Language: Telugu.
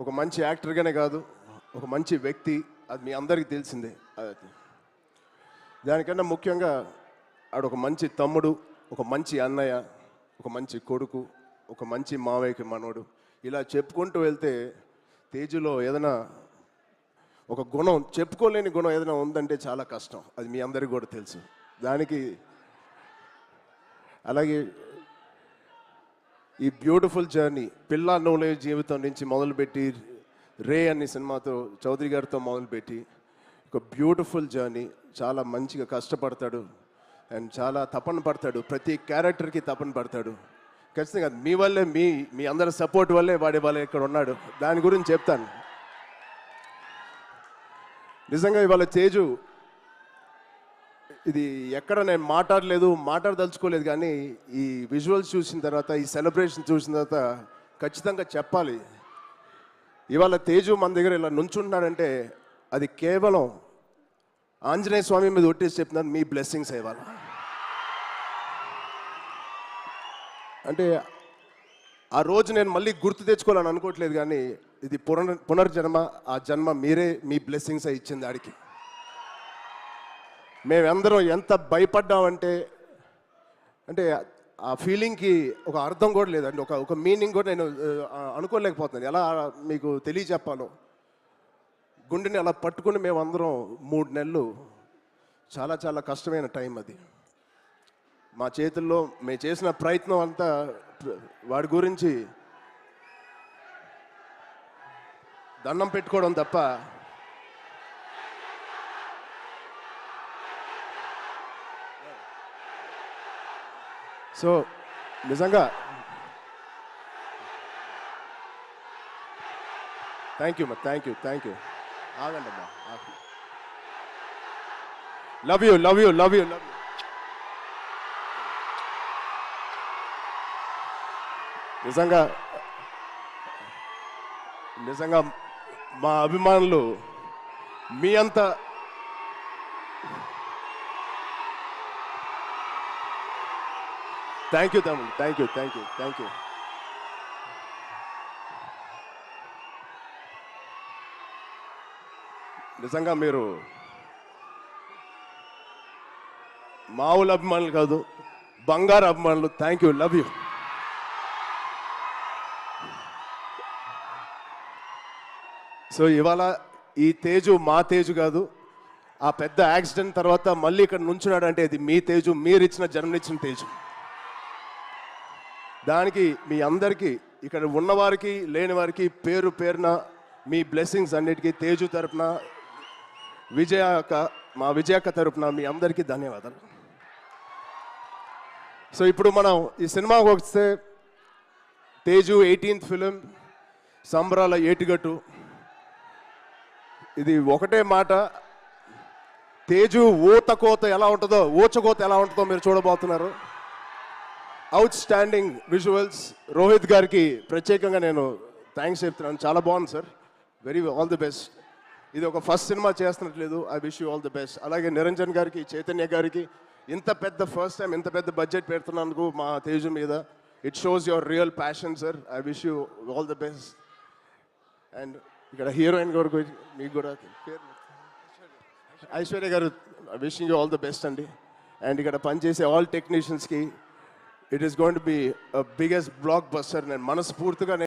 ఒక మంచి యాక్టర్గానే కాదు ఒక మంచి వ్యక్తి అది మీ అందరికీ తెలిసిందే. అది. దానికన్నా ముఖ్యంగా ఆడు ఒక మంచి తమ్ముడు ఒక మంచి అన్నయ్య ఒక మంచి కొడుకు ఒక మంచి మావయ్యకి మనోడు. ఇలా చెప్పుకుంటూ వెళ్తే తేజులో ఏదైనా ఒక గుణం చెప్పుకోలేని గుణం ఏదైనా ఉందంటే చాలా కష్టం. అది మీ అందరికీ కూడా తెలుసు. దానికి అలాగే ఈ బ్యూటిఫుల్ జర్నీ పిల్ల నోలే జీవితం నుంచి మొదలుపెట్టి రే అనే సినిమాతో చౌదరి గారితో మొదలుపెట్టి ఒక బ్యూటిఫుల్ జర్నీ. చాలా మంచిగా కష్టపడతాడు. అండ్ చాలా తపన పడతాడు. ప్రతి క్యారెక్టర్కి తపన పడతాడు. ఖచ్చితంగా మీ వల్లే మీ మీ అందరి సపోర్ట్ వల్లే వాడి వాళ్ళే ఇక్కడ ఉన్నాడు. దాని గురించి చెప్తాను. నిజంగా ఇవాళ తేజు ఇది ఎక్కడ నేను మాట్లాడలేదు మాట్లాడదలుచుకోలేదు కానీ ఈ విజువల్స్ చూసిన తర్వాత ఈ సెలబ్రేషన్ చూసిన తర్వాత ఖచ్చితంగా చెప్పాలి. ఇవాళ తేజు మన దగ్గర ఇలా నుంచుంటున్నాడంటే అది కేవలం ఆంజనేయ స్వామి మీద ఒట్టేసి చెప్తున్నాను మీ బ్లెస్సింగ్స్ ఇవాళ. అంటే ఆ రోజు నేను మళ్ళీ గుర్తు తెచ్చుకోవాలని అనుకోవట్లేదు కానీ ఇది పునర్ పునర్జన్మ ఆ జన్మ మీరే మీ బ్లెస్సింగ్స్ ఇచ్చింది ఆడికి. మేమందరం ఎంత భయపడ్డామంటే అంటే ఆ ఫీలింగ్కి ఒక అర్థం కూడా లేదండి. ఒక ఒక మీనింగ్ కూడా నేను అనుకోలేకపోతున్నాను. ఎలా మీకు తెలియచెప్పాలో గుండెని అలా పట్టుకుని మేమందరం మూడు నెలలు చాలా చాలా కష్టమైన టైం అది. మా చేతుల్లో మేము చేసిన ప్రయత్నం అంతా వాడి గురించి దండం పెట్టుకోవడం తప్ప సో నిజంగా. థ్యాంక్ యూ మా థ్యాంక్ యూ థ్యాంక్ యూ ఆగండి అమ్మా love you love you love you love you నిజంగా నిజంగా మా అభిమానులు మీ అంత థ్యాంక్ యూ తమ్ముడు thank you thank you thank you నిజంగా మీరు మామూలు అభిమానులు కాదు బంగారు అభిమానులు. Thank you love you so ఇవాళ ఈ తేజు మా తేజు కాదు ఆ పెద్ద యాక్సిడెంట్ తర్వాత మళ్ళీ ఇక్కడ నుంచున్నాడు అంటే ఇది మీ తేజు మీరు ఇచ్చిన జన్మనిచ్చిన తేజు. దానికి మీ అందరికీ ఇక్కడ ఉన్నవారికి లేని వారికి పేరు పేరున మీ బ్లెస్సింగ్స్ అన్నిటికీ తేజు తరపున విజయ అక్క మా విజయక్క తరపున మీ అందరికీ ధన్యవాదాలు. సో ఇప్పుడు మనం ఈ సినిమాకి వస్తే తేజు ఎయిటీన్త్ ఫిలిం సంబరాల ఏటిగట్టు. ఇది ఒకటే మాట తేజు ఊత కోత ఎలా ఉంటుందో ఊచకోత ఎలా ఉంటుందో మీరు చూడబోతున్నారు. అవుట్ స్టాండింగ్ విజువల్స్ రోహిత్ గారికి ప్రత్యేకంగా నేను థ్యాంక్స్ చెప్తున్నాను చాలా బాగుంది sir very all the best ఇది ఒక first cinema చేస్తున్నట్లేదు. I wish you all the best అలాగే నిరంజన్ గారికి చైతన్య గారికి ఇంత పెద్ద ఫస్ట్ టైం ఇంత పెద్ద బడ్జెట్ పెడుతున్నందుకు మా తేజు మీద. It shows your real passion sir I wish you all the best and ఇక్కడ హీరోయిన్ గారు మీకు కూడా ఐశ్వర్య గారు wishing you all the best అండి. అండ్ ఇక్కడ పనిచేసే ఆల్ టెక్నీషియన్స్కి it is going to be biggest blockbuster నేను మనస్ఫూర్తిగా